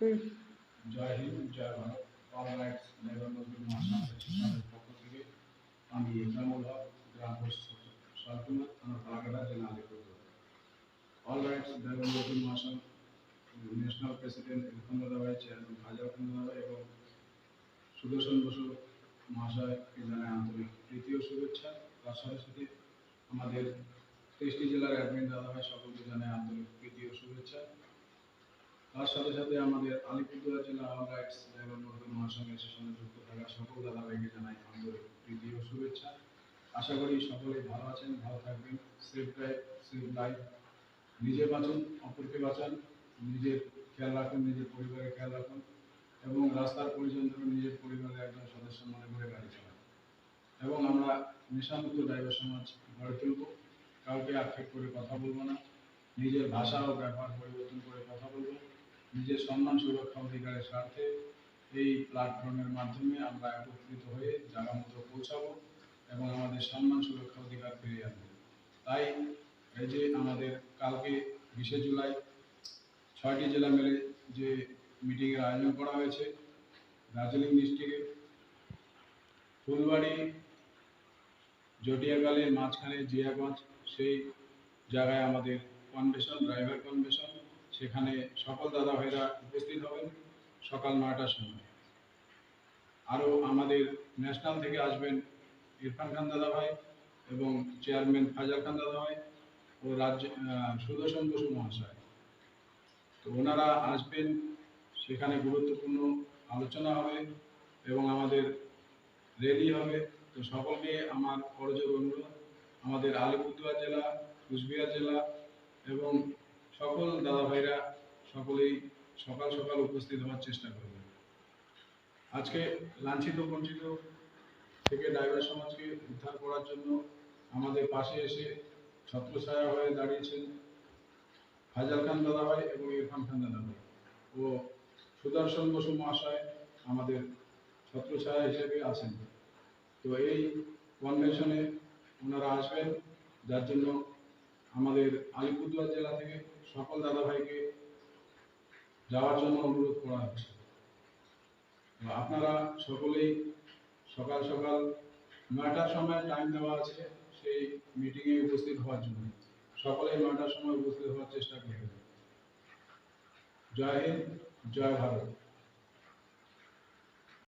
জয় হিন্দ, জয় Bharat. All rights labour পক্ষ থেকে আমি ইকরামুল হক গ্রাম সরকুমা থানা পালাকাটা জেলা অল রাইটস লেবার মহাসংঘ ন্যাশনাল প্রেসিডেন্ট ইরফান দাদাভাই চেয়ারম্যান হাজার খান এবং সুদর্শন বসু মহাশয়কে জানাই আন্তরিক ও শুভেচ্ছা। তার সাথে সাথে আমাদের তেইশটি জেলার অ্যাডমিন দাদাভাই সকলকে জানাই আন্তরিক ও শুভেচ্ছা। তার সাথে সাথে আমাদের আলিপুরদুয়ার জেলা অল রাইটস লেবার মজদুর মহাসংঘের সেশনে যুক্ত থাকা সকল দাদাভাইকে জানাই আন্তরিক প্রীতি ও শুভেচ্ছা। আশা করি সকলেই ভালো আছেন, ভালো থাকবেন। সেফ ড্রাইভ সেফ লাইফ নিজে বাঁচুন, অপরকে বাঁচান। নিজের খেয়াল রাখুন, নিজের পরিবারের খেয়াল রাখুন এবং রাস্তার পরিজন ধরে নিজের পরিবারের একজন সদস্য মনে করে গাড়ি চালান। এবং আমরা নেশামুক্ত ড্রাইভার সমাজ গড়ে তুলব। কাউকে আক্ষেপ করে কথা বলব না। নিজের ভাষা ও ব্যবহার পরিবর্তন করে কথা বলব। নিজের সম্মান সুরক্ষা অধিকারের স্বার্থে এই প্ল্যাটফর্মের মাধ্যমে আমরা একত্রিত হয়ে জায়গা মতো পৌঁছাবো এবং আমাদের সম্মান সুরক্ষা অধিকার ফিরিয়ে আনব। তাই এই যে আমাদের কালকে বিশে জুলাই ছয়টি জেলা মিলে যে মিটিংয়ের আয়োজন করা হয়েছে, দার্জিলিং ডিস্ট্রিক্টে ফুলবাড়ি জটিয়াগালের মাঝখানে জিয়াগঞ্জ, সেই জায়গায় আমাদের কনভেশন ড্রাইভার কনভেশন সেখানে সকল দাদা ভাইরা উপস্থিত হবেন সকাল নয়টার সময়। আরও আমাদের ন্যাশনাল থেকে আসবেন ইরফান খান দাদা ভাই এবং চেয়ারম্যান ফাজাল খান দাদা ভাই ও রাজ্য সুদর্শন বসু মহাশয়। তো ওনারা আসবেন, সেখানে গুরুত্বপূর্ণ আলোচনা হবে এবং আমাদের রেলি হবে। তো সকলকে আমার করজোর অনুরোধ। আমাদের আলিপুরদুয়ার জেলা, কুচবিহার জেলা এবং সকল দাদা ভাইরা সকলেই সকাল সকাল উপস্থিত হওয়ার চেষ্টা করবেন। আজকে লাঞ্ছিত, বঞ্চিত থেকে ড্রাইভার সমাজকে উদ্ধার করার জন্য আমাদের পাশে এসে ছত্রছায়া হয়ে দাঁড়িয়েছেন ফাজাল খান দাদা ভাই এবং ইরফান খান দাদা ভাই। ও সুদর্শন বসু মহাশয় আমাদের ছত্রছায়া হিসেবে আছেন। তো এই কনভেনশনে ওনারা আসবেন, যার জন্য আমাদের আলিপুরদুয়ার জেলা থেকে সকল দাদা ভাইকে যাওয়ার জন্য অনুরোধ করা হচ্ছে। আপনারা সকলেই সকাল সকাল নয়টার সময় টাইম দেওয়া আছে, সেই মিটিংয়ে উপস্থিত হওয়ার জন্য। সকলে নয়টার সময় উপস্থিত হওয়ার চেষ্টা করবেন। জয় হিন্দ, জয় ভারত।